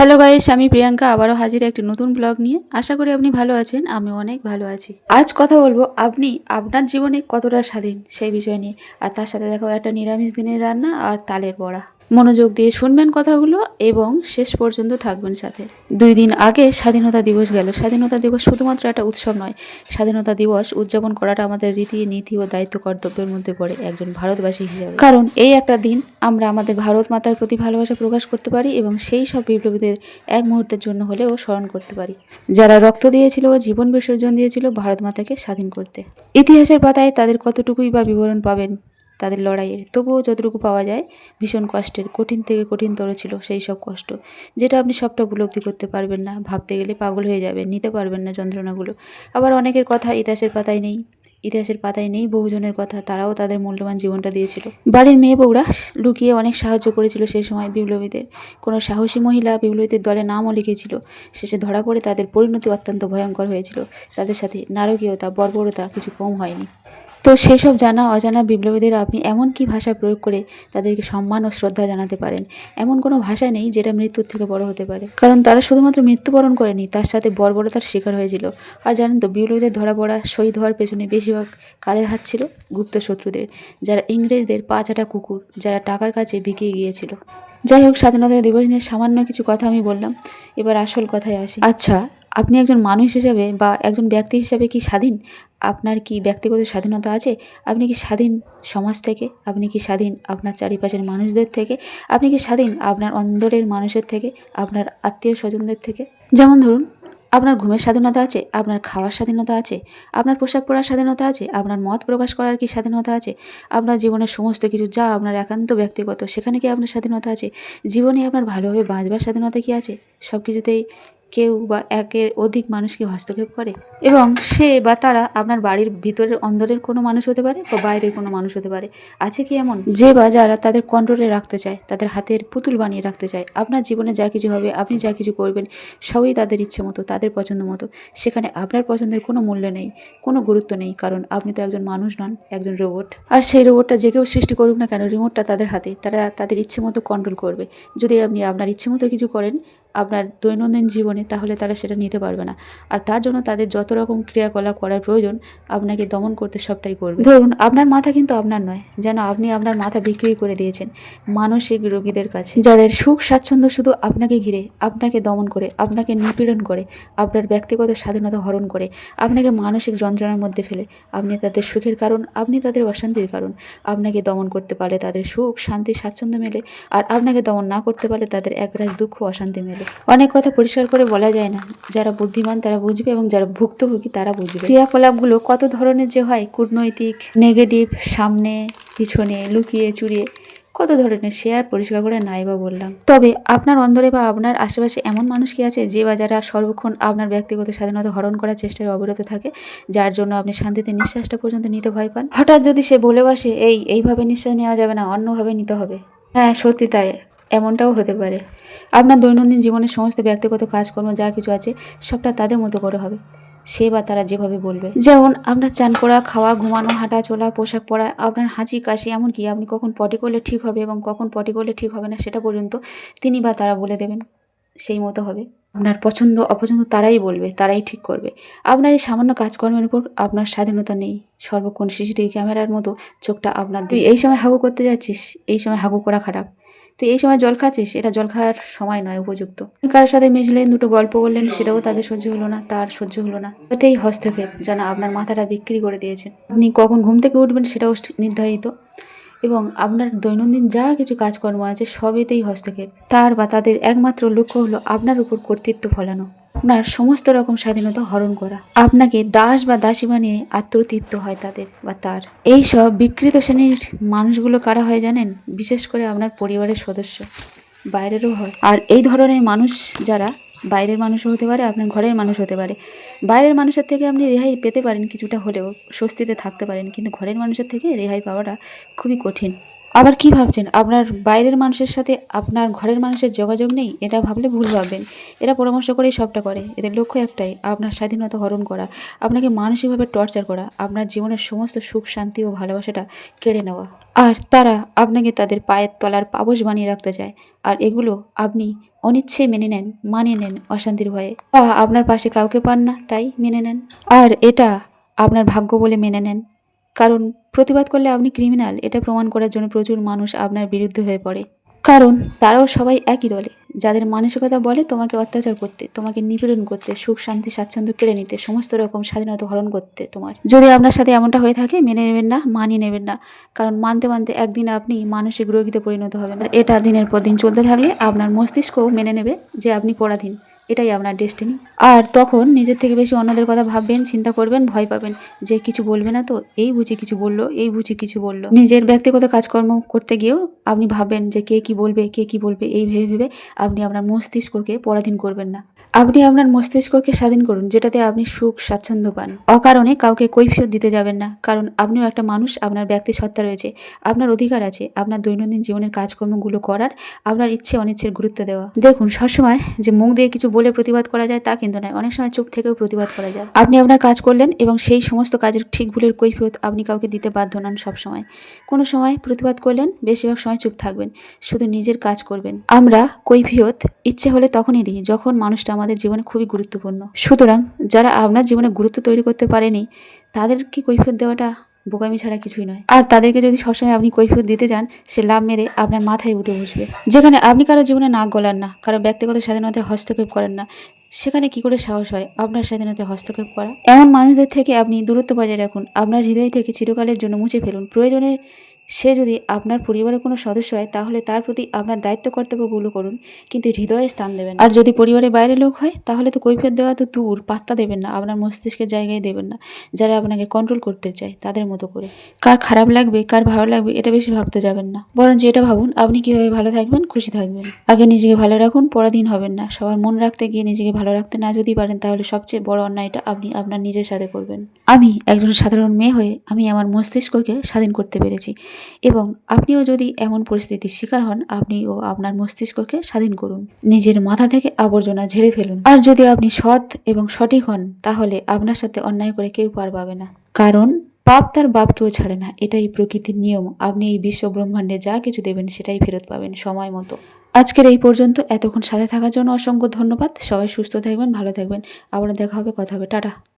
Hello guys, আমি প্রিয়াঙ্কা, আবারও হাজির একটি নতুন ব্লগ নিয়ে। আশা করি আপনি ভালো আছেন, আমি অনেক ভালো আছি। আজ কথা বলব, আপনি আপনার জীবনে কতটা স্বাধীন সেই বিষয় নিয়ে। আর তার সাথে দেখো একটা নিরামিষ দিনের রান্না আর তালের বড়া। মনোযোগ দিয়ে শুনবেন কথাগুলো এবং শেষ পর্যন্ত থাকবেন সাথে। দুই দিন আগে স্বাধীনতা দিবস গেল। স্বাধীনতা দিবস শুধুমাত্র একটা উৎসব নয়। স্বাধীনতা দিবস উদযাপন করাটা আমাদের রীতি নীতি ও দায়িত্ব কর্তব্যের মধ্যে পড়ে একজন ভারতবাসী হিসেবে। কারণ এই একটা দিন আমরা আমাদের ভারত মাতার প্রতি ভালোবাসা প্রকাশ করতে পারি এবং সেই সব বিপ্লবীদের এক মুহূর্তের জন্য হলেও স্মরণ করতে পারি। যারা রক্ত দিয়েছিল ও জীবন বিসর্জন দিয়েছিল ভারত মাতাকে স্বাধীন করতে। ইতিহাসের পাতায় তাদের কতটুকুই বা বিবরণ পাবেন তাদের লড়াইয়ের তবুও যতটুকু পাওয়া যায়, ভীষণ কষ্টের, কঠিন থেকে কঠিনতর ছিল সেই সব কষ্ট। যেটা আপনি সবটা উপলব্ধি করতে পারবেন না, ভাবতে গেলে পাগল হয়ে যাবেন, নিতে পারবেন না যন্ত্রণাগুলো। আবার অনেকের কথা ইতিহাসের পাতায় নেই, ইতিহাসের পাতায় নেই, বহুজনের কথা, তারাও তাদের মূল্যবান জীবনটা দিয়েছিল। বাড়ির মেয়ে বউরা লুকিয়ে অনেক সাহায্য করেছিল সেই সময় বিপ্লবীদের। কোনো সাহসী মহিলা বিপ্লবীদের দলে নামও লিখেছিল। শেষে ধরা পড়ে তাদের পরিণতি অত্যন্ত ভয়ঙ্কর হয়েছিল। তাদের সাথে নারকীয়তা, বর্বরতা কিছু কম হয়নি। তো সেসব জানা, অজানা বিপ্লবীদের আপনি এমন কি ভাষা প্রয়োগ করে তাদেরকে সম্মান ও শ্রদ্ধা জানাতে পারেন? এমন কোনো ভাষা নেই যেটা মৃত্যুর থেকে বড় হতে পারে। কারণ তারা শুধুমাত্র মৃত্যুবরণ করেনি, তার সাথে বর্বরতার শিকার হয়েছিল। আর জানেন তো, বিপ্লবীদের ধরা পড়া, শহীদ হওয়ার পেছনে বেশিরভাগ কাদের হাত ছিল? গুপ্ত শত্রুদের। যারা ইংরেজদের পা কুকুর, যারা টাকার কাছে বিকিয়ে গিয়েছিল। যাই হোক, স্বাধীনতা দিবস নিয়ে সামান্য কিছু কথা আমি বললাম। এবার আসল কথায় আসি। আচ্ছা আপনি একজন মানুষ হিসেবে বা একজন ব্যক্তি হিসেবে কি স্বাধীন? আপনার কি ব্যক্তিগত স্বাধীনতা আছে? আপনি কি স্বাধীন সমাজ থেকে? আপনি কি স্বাধীন আপনার চারিপাশের মানুষদের থেকে? আপনি কি স্বাধীন আপনার অন্দরের মানুষের থেকে? আপনার আত্মীয় স্বজনদের থেকে? যেমন ধরুন, আপনার ঘুমের স্বাধীনতা আছে, আপনার খাওয়ার স্বাধীনতা আছে, আপনার পোশাক পরার স্বাধীনতা আছে, আপনার মত প্রকাশ করার কি স্বাধীনতা আছে, আপনার জীবনের সমস্ত কিছু যা আপনার একান্ত ব্যক্তিগত, সেখানে কি আপনার স্বাধীনতা আছে? জীবনে আপনার ভালোভাবে বাঁচবার স্বাধীনতা কি আছে? সব কিছুতেই কেউ বা একের অধিক মানুষ কি হস্তক্ষেপ করে? এবং সে বা তারা আপনার বাড়ির ভিতরের অন্দরের কোনো মানুষ হতে পারে বা বাইরের কোনো মানুষ হতে পারে? আছে কি এমন? যে বা যারা তাদের কন্ট্রোলে রাখতে চায়, তাদের হাতের পুতুল বানিয়ে রাখতে চায়, আপনার জীবনে যা কিছু হবে, আপনি যা কিছু করবেন, সবই তাদের ইচ্ছে মতো, তাদের পছন্দ মতো। সেখানে আপনার পছন্দের কোনো মূল্য নেই, কোনো গুরুত্ব নেই, কারণ আপনি তো একজন মানুষ নন, একজন রোবট আর সেই রোবটটা যে কেউ সৃষ্টি করুক না কেন রিমোটটা তাদের হাতে, তারা তাদের ইচ্ছে মতো কন্ট্রোল করবে। যদি আপনি আপনার ইচ্ছে মতো কিছু করেন আপনার দৈনন্দিন জীবনে তাহলে তারা সেটা নিতে পারবে না। আর তার জন্য তাদের যত রকম ক্রিয়াকলাপ করার প্রয়োজন আপনাকে দমন করতে সবটাই করবে। ধরুন আপনার মাথা কিন্তু আপনার নয় যেন আপনি আপনার মাথা বিক্রি করে দিয়েছেন মানসিক রোগীদের কাছে। যাদের সুখ স্বাচ্ছন্দ্য শুধু আপনাকে ঘিরে আপনাকে দমন করে আপনাকে নিপীড়ন করে আপনার ব্যক্তিগত স্বাধীনতা হরণ করে আপনাকে মানসিক যন্ত্রণার মধ্যে ফেলে আপনি তাদের সুখের কারণ আপনি তাদের অশান্তির কারণ আপনাকে দমন করতে পারলে তাদের সুখ শান্তি স্বাচ্ছন্দ্য মেলে আর আপনাকে দমন না করতে পারলে তাদের একরাশ দুঃখ অশান্তি মেলে। অনেক কথা পরিষ্কার করে বলা যায় না। যারা বুদ্ধিমান তারা বুঝবে এবং যারা ভুক্তভোগী তারা বুঝবে। ক্রিয়াকলাপগুলো কত ধরনের যে হয়, কূটনৈতিক নেগেটিভ সামনে, পিছনে, লুকিয়ে, চুরিয়ে, কত ধরনের আর পরিষ্কার করে নাই বা বললাম। তবে আপনার অন্দরে বা আপনার আশেপাশে এমন মানুষ কি আছে যে বা যারা সর্বক্ষণ আপনার ব্যক্তিগত স্বাধীনতা হরণ করার চেষ্টায় অবিরত থাকে, যার জন্য আপনি শান্তিতে নিঃশ্বাসটা পর্যন্ত নিতে ভয় পান? হঠাৎ যদি সে বলে বসে এই, এইভাবে নিঃশ্বাস নেওয়া যাবে না, অন্যভাবে নিতে হবে। হ্যাঁ সত্যি তাই। এমনটাও হতে পারে। আপনার দৈনন্দিন জীবনের সমস্ত ব্যক্তিগত কাজকর্ম যা কিছু আছে, সবটা তাদের মতো করে হবে। সে বা তারা যেভাবে বলবে। যেমন, আপনার চান করা, খাওয়া, ঘুমানো, হাঁটা, চলা, পোশাক পরা, আপনার হাঁচি, কাশি, এমনকি আপনি কখন পটি করলে ঠিক হবে এবং কখন পটি করলে ঠিক হবে না সেটা পর্যন্ত তিনি বা তারা বলে দেবেন। সেই মতো হবে। আপনার পছন্দ, অপছন্দ তারাই বলবে, তারাই ঠিক করবে। আপনার এই সামান্য কাজকর্মের উপর আপনার স্বাধীনতা নেই। সর্বক্ষণ সিসিটিভি ক্যামেরার মতো চোখটা আপনার তুই এই সময় হাগু করতে যাচ্ছিস, এই সময় হাগু করা খারাপ। তুই এই সময় জল খাচ্ছিস? এটা জল খাওয়ার সময় নয়, উপযুক্ত। কারোর সাথে মিশলেন, দুটো গল্প করলেন সেটাও তাদের সহ্য হলো না, তার সহ্য হলো না। তাতেই হস্তক্ষেপ যেন আপনার মাথাটা বিক্রি করে দিয়েছেন। আপনি কখন ঘুম থেকে উঠবেন সেটাও নির্ধারিত। এবং আপনার দৈনন্দিন যা কিছু কাজকর্ম আছে সবেতেই হস্তক্ষেপ। তার বা তাদের একমাত্র লক্ষ্য হলো আপনার উপর কর্তৃত্ব ফলানো। আপনার সমস্ত রকম স্বাধীনতা হরণ করা। আপনাকে দাস বা দাসী বানিয়ে আত্মতৃপ্ত হয় তাদের বা তার। এই সব বিকৃত শ্রেণির মানুষগুলো কারা হয় জানেন? বিশেষ করে আপনার পরিবারের সদস্য, বাইরেরও হয়। আর এই ধরনের মানুষ যারা বাইরের মানুষও হতে পারে, আপনার ঘরের মানুষ হতে পারে। বাইরের মানুষের থেকে আপনি রেহাই পেতে পারেন কিছুটা হলেও, স্বস্তিতে থাকতে পারেন। কিন্তু ঘরের মানুষের থেকে রেহাই পাওয়াটা খুবই কঠিন। আবার কি ভাবছেন? আপনার বাইরের মানুষের সাথে আপনার ঘরের মানুষের যোগাযোগ নেই? এটা ভাবলে ভুল ভাববেন। এরা পরামর্শ করেই সবটা করে। এদের লক্ষ্য একটাই, আপনার স্বাধীনতা হরণ করা। আপনাকে মানসিকভাবে টর্চার করা। আপনার জীবনের সমস্ত সুখ, শান্তি ও ভালোবাসাটা কেড়ে নেওয়া। আর তারা আপনাকে তাদের পায়ের তলার পাবস বানিয়ে রাখতে চায়। আর এগুলো আপনি অনিচ্ছে মেনে নেন, মানিয়ে নেন অশান্তির ভয়ে। বা আপনার পাশে কাউকে পান না, তাই মেনে নেন। আর এটা আপনার ভাগ্য বলে মেনে নেন। কারণ প্রতিবাদ করলে আপনি ক্রিমিনাল এটা প্রমাণ করার জন্য প্রচুর মানুষ আপনার বিরুদ্ধে হয়ে পড়ে। কারণ তারাও সবাই একই দলে। যাদের মানসিকতা বলে তোমাকে অত্যাচার করতে, তোমাকে নিপীড়ন করতে, সুখ, শান্তি, স্বাচ্ছন্দ্য কেড়ে নিতে, সমস্ত রকম স্বাধীনতা হরণ করতে তোমার। যদি আপনার সাথে এমনটা হয়ে থাকে, মেনে নেবেন না, মানিয়ে নেবেন না। কারণ মানতে মানতে একদিন আপনি মানসিক রোগীতে পরিণত হবেন। এটা দিনের পর দিন চলতে থাকলে আপনার মস্তিষ্কও মেনে নেবে যে আপনি পরাধীন। এটাই আপনার ডেস্টিনি আর তখন নিজের থেকে বেশি অন্যদের কথা ভাববেন, চিন্তা করবেন, ভয় পাবেন যে কিছু বলবে না তো, এই বুঝি কিছু বলল, এই বুঝি কিছু বলল। নিজের ব্যক্তিগত কাজকর্ম করতে গিয়েও আপনি ভাববেন যে কে কি বলবে, কে কি বলবে, এই ভেবে ভেবে আপনি আপনার মস্তিষ্ককে পরাধীন করবেন না। আপনি আপনার মস্তিষ্ককে স্বাধীন করুন, যেটাতে আপনি সুখ, স্বাচ্ছন্দ্য পান। অকারণে কাউকে কৈফিয়ত দিতে যাবেন না, কারণ আপনিও একটা মানুষ, আপনার ব্যক্তি সত্তা রয়েছে, আপনার অধিকার আছে, আপনার দৈনন্দিন জীবনের কাজকর্মগুলো করার, আপনার ইচ্ছে অনিচ্ছের গুরুত্ব দেওয়া। দেখুন, সবসময় যে মুখ দিয়ে কিছু বলে প্রতিবাদ করা যায় তা কিন্তু নয়। অনেক সময় চুপ থেকেও প্রতিবাদ করা যায়। আপনি আপনার কাজ করলেন এবং সেই সমস্ত কাজের ঠিক ভুলের কৈফিয়ত আপনি কাউকে দিতে বাধ্য নন সবসময়। কোনো সময় প্রতিবাদ করলেন, বেশিরভাগ সময় চুপ থাকবেন, শুধু নিজের কাজ করবেন। আমরা কৈফিয়ত ইচ্ছে হলে তখনই দিই যখন মানুষটা আমাদের জীবনে খুবই গুরুত্বপূর্ণ। সুতরাং যারা আপনার জীবনে গুরুত্ব তৈরি করতে পারেনি, তাদেরকে কৈফিয়ত দেওয়াটা বোকামি ছাড়া কিছুই নয়। আর তাদেরকে যদি সবসময় আপনি কৈফিয়ত দিতে যান, সে লাভ মেরে আপনার মাথায় উঠে বসবে। যেখানে আপনি কারও জীবনে নাক গলান না, কারও ব্যক্তিগত স্বাধীনতায় হস্তক্ষেপ করেন না, সেখানে কি করে সাহস হয় আপনার স্বাধীনতায় হস্তক্ষেপ করা? এমন মানুষদের থেকে আপনি দূরত্ব বজায় রাখুন, আপনার হৃদয় থেকে চিরকালের জন্য মুছে ফেলুন। প্রয়োজনে সে যদি আপনার পরিবারের কোনো সদস্য হয়, তাহলে তার প্রতি আপনার দায়িত্ব, কর্তব্যগুলো করুন, কিন্তু হৃদয়ে স্থান দেবেন আর যদি পরিবারের বাইরের লোক হয়, তাহলে তো কৈফিয়ত দেওয়া তো দূর, পাত্তা দেবেন না, আপনার মস্তিষ্কের জায়গায় দেবেন না। যারা আপনাকে কন্ট্রোল করতে চায়, তাদের মতো করে। কার খারাপ লাগবে, কার ভালো লাগবে, এটা বেশি ভাবতে যাবেন না। বরং যেটা ভাবুন, আপনি কীভাবে ভালো থাকবেন, খুশি থাকবেন। আগে নিজেকে ভালো রাখুন পরাধীন হবেন না। সবার মন রাখতে গিয়ে নিজেকে ভালো রাখতে না যদি পারেন, তাহলে সবচেয়ে বড় অন্যায়টা আপনি আপনার নিজের সাথে করবেন। আমি একজন সাধারণ মেয়ে হয়ে, আমি আমার মস্তিষ্ককে স্বাধীন করতে পেরেছি। এবং আপনিও যদি এমন পরিস্থিতির শিকার হন, আপনিও আপনার মস্তিষ্ককে স্বাধীন করুন। নিজের মাথা থেকে আবর্জনা ঝেড়ে ফেলুন। আর যদি আপনি সৎ এবং সঠিক হন, তাহলে আপনার সাথে অন্যায় করে কেউ পার পাবে না। কারণ, পাপ তার বাপকেও ছাড়ে না। এটাই প্রকৃতির নিয়ম। আপনি এই বিশ্ব ব্রহ্মাণ্ডে যা কিছু দেবেন, সেটাই ফেরত পাবেন সময় মতো। আজকের এই পর্যন্ত। এতক্ষণ সাথে থাকার জন্য অসংখ্য ধন্যবাদ। সবাই সুস্থ থাকবেন, ভালো থাকবেন। আবার দেখা হবে, কথা হবে। টাটা।